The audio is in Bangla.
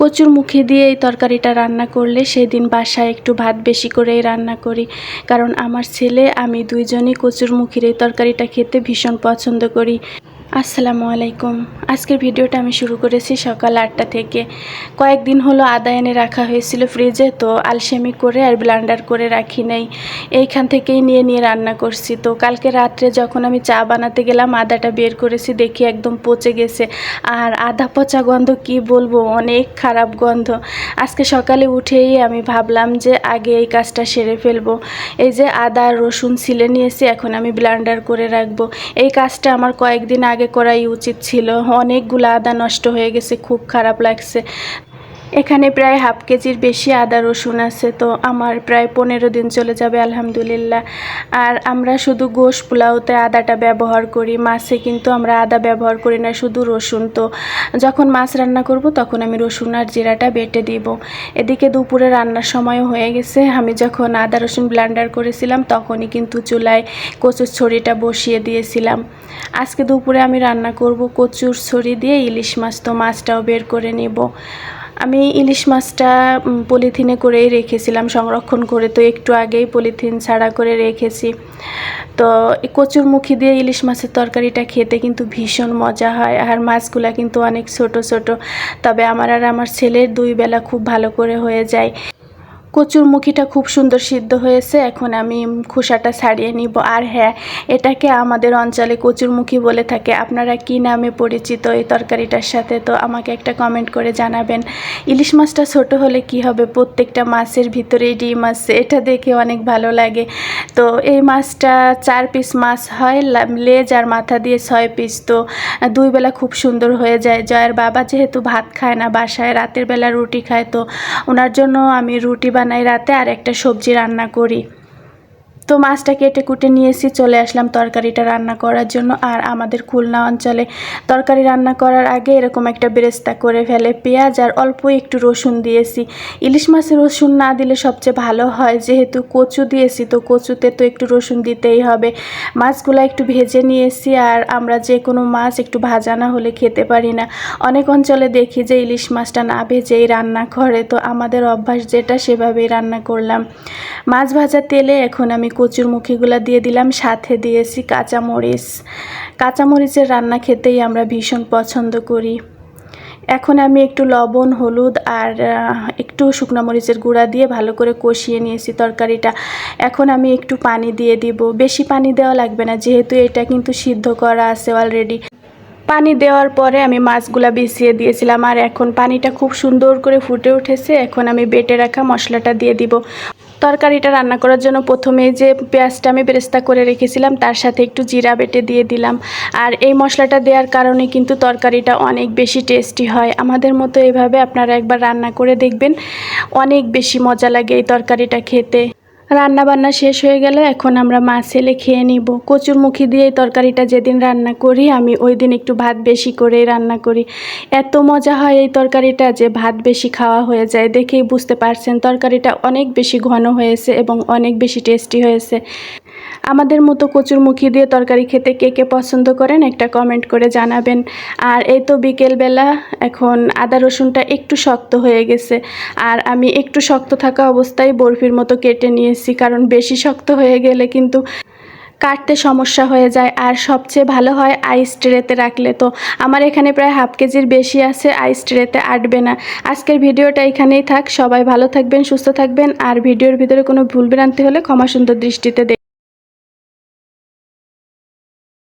কচুর মুখে দিয়ে এই তরকারিটা রান্না করলে সেদিন বাসায় একটু ভাত বেশি করেই রান্না করি। কারণ আমার ছেলে, আমি দুইজনই কচুর মুখির এই তরকারিটা খেতে ভীষণ পছন্দ করি। আসসালামু আলাইকুম। আজকের ভিডিওটা আমি শুরু করেছি সকাল আটটা থেকে। কয়েকদিন হলো আদা এনে রাখা হয়েছিল ফ্রিজে, তো আলসেমি করে আর ব্লান্ডার করে রাখি নাই। এইখান থেকেই নিয়ে নিয়ে রান্না করছি। তো কালকে রাত্রে যখন আমি চা বানাতে গেলাম, আদাটা বের করেছি, দেখি একদম পচে গেছে। আর আদা পচা গন্ধ কি বলব? অনেক খারাপ গন্ধ। আজকে সকালে উঠেই আমি ভাবলাম যে আগে এই কাজটা সেরে ফেলব। এই যে আদা, রসুন ছিলে নিয়েছি, এখন আমি ব্লান্ডার করে রাখব। এই কাজটা আমার কয়েকদিন আগে করাই উচিত ছিল। অনেকগুলো আদা নষ্ট হয়ে গেছে, খুব খারাপ লাগছে। এখানে প্রায় হাফ কেজির বেশি আদা রসুন আছে, তো আমার প্রায় পনেরো দিন চলে যাবে, আলহামদুলিল্লাহ। আর আমরা শুধু গোশ পোলাওতে আদাটা ব্যবহার করি, মাছে কিন্তু আমরা আদা ব্যবহার করি না, শুধু রসুন। তো যখন মাছ রান্না করব, তখন আমি রসুন আর জিরাটা বেটে দিব। এদিকে দুপুরে রান্নার সময়ও হয়ে গেছে, আমি যখন আদা রসুন ব্লান্ডার করেছিলাম, তখনই কিন্তু চুলায় কচুর ছড়িটা বসিয়ে দিয়েছিলাম। আজকে দুপুরে আমি রান্না করব কচুর ছড়ি দিয়ে ইলিশ মাছ, তো মাছটাও বের করে নেব। আমি ইলিশ মাছটা পলিথিনে করেই রেখেছিলাম, সংরক্ষণ করে তো একটু আগেই পলিথিন ছাড়া করে রেখেছি। তো কচুর মুখি দিয়ে ইলিশ মাছের তরকারিটা খেতে কিন্তু ভীষণ মজা হয়, আর মাছগুলা কিন্তু অনেক ছোট ছোট। তবে আমার আর আমার ছেলের দুই বেলা খুব ভালো করে হয়ে যায়। কচুর মুখিটা খুব সুন্দর সিদ্ধ হয়েছে, এখন আমি খোসাটা ছাড়িয়ে নিব। আর হ্যাঁ এটাকে আমাদের অঞ্চলে কচুর মুখি বলে থাকে। আপনারা কি নামে পরিচিত এই তরকারিটার সাথে, তো আমাকে একটা কমেন্ট করে জানাবেন। ইলিশ মাছটা ছোট হলে কি হবে? প্রত্যেকটা মাছের ভিতরেই ডিম আছে, এটা দেখে অনেক ভালো লাগে। তো এই মাছটা চার পিস মাছ হয় লেজ আর মাথা দিয়ে ছয় পিস তো দুই বেলা খুব সুন্দর হয়ে যায়। জয়ের বাবা যেহেতু ভাত খায় না, বাসায় রাতের বেলা রুটি খায়, তো ওনার জন্য আমি রুটি বানাই রাতে আর একটা সবজি রান্না করি। তো মাছটা কেটে কুটে নিয়েছি চলে আসলাম তরকারিটা রান্না করার জন্য। আর আমাদের খুলনা অঞ্চলে তরকারি রান্না করার আগে এরকম একটা বেরেস্তা করে ফেলে পেঁয়াজ আর অল্প একটু রসুন দিয়েছি। ইলিশ মাছে রসুন না দিলে সবচেয়ে ভালো হয়, যেহেতু কচু দিয়েছি, তো কচুতে তো একটু রসুন দিতেই হবে। মাছগুলো একটু ভেজে নিয়েছি আর আমরা যে কোনো মাছ একটু ভাজা না হলে খেতে পারি না। অনেক অঞ্চলে দেখি যে ইলিশ মাছটা না ভেজেই রান্না করে, তো আমাদের অভ্যাস যেটা সেভাবেই রান্না করলাম। মাছ ভাজা তেলে এখন আমি কচুর মুখিগুলো দিয়ে দিলাম, সাথে দিয়েছি কাঁচামরিচ। কাঁচামরিচের রান্না খেতেই আমরা ভীষণ পছন্দ করি। এখন আমি একটু লবণ, হলুদ আর একটু শুকনো মরিচের গুঁড়া দিয়ে ভালো করে কষিয়ে নিয়েছি তরকারিটা। এখন আমি একটু পানি দিয়ে দিব। বেশি পানি দেওয়া লাগবে না, যেহেতু এটা কিন্তু সিদ্ধ করা আছে অলরেডি পানি দেওয়ার পরে আমি মাছগুলা বিছিয়ে দিয়েছিলাম, আর এখন পানিটা খুব সুন্দর করে ফুটে উঠেছে। এখন আমি বেটে রাখা মশলাটা দিয়ে দিব। তরকারিটা রান্না করার জন্য প্রথমে যে পেঁয়াজটা আমি বেরেস্তা করে রেখেছিলাম, তার সাথে একটু জিরা বেটে দিয়ে দিলাম। আর এই মশলাটা দেওয়ার কারণে কিন্তু তরকারিটা অনেক বেশি টেস্টি হয়। আমাদের মতো এভাবে আপনারা একবার রান্না করে দেখবেন। অনেক বেশি মজা লাগে এই তরকারিটা খেতে। রান্না বান্না শেষ হয়ে গেলে এখন আমরা মাছ ছেলে খেয়ে নিব। কচুর মুখি দিয়ে তরকারিটা যেদিন রান্না করি, আমি ওই দিন একটু ভাত বেশি করেই রান্না করি। এত মজা হয় এই তরকারিটা যে ভাত বেশি খাওয়া হয়ে যায় দেখেই বুঝতে পারছেন তরকারিটা অনেক বেশি ঘন হয়েছে এবং অনেক বেশি টেস্টি হয়েছে। আমাদের মতো কচুর মুখি দিয়ে তরকারি খেতে কে কে পছন্দ করেন একটা কমেন্ট করে জানাবেন। আর এই তো বিকেলবেলা এখন আদা রসুনটা একটু শক্ত হয়ে গেছে। আর আমি একটু শক্ত থাকা অবস্থায় বরফির মতো কেটে নিয়েছি, কারণ বেশি শক্ত হয়ে গেলে কিন্তু কাটতে সমস্যা হয়ে যায়। আর সবচেয়ে ভালো হয় আইস ট্রেতে রাখলে তো। আমার এখানে প্রায় হাফ কেজির বেশি আছে আইস ট্রেতে আটবে না। আজকের ভিডিওটা এখানেই থাক। সবাই ভালো থাকবেন, সুস্থ থাকবেন। আর ভিডিওর ভিতরে কোনো ভুল ভ্রান্তি হলে ক্ষমা সুন্দর দৃষ্টিতে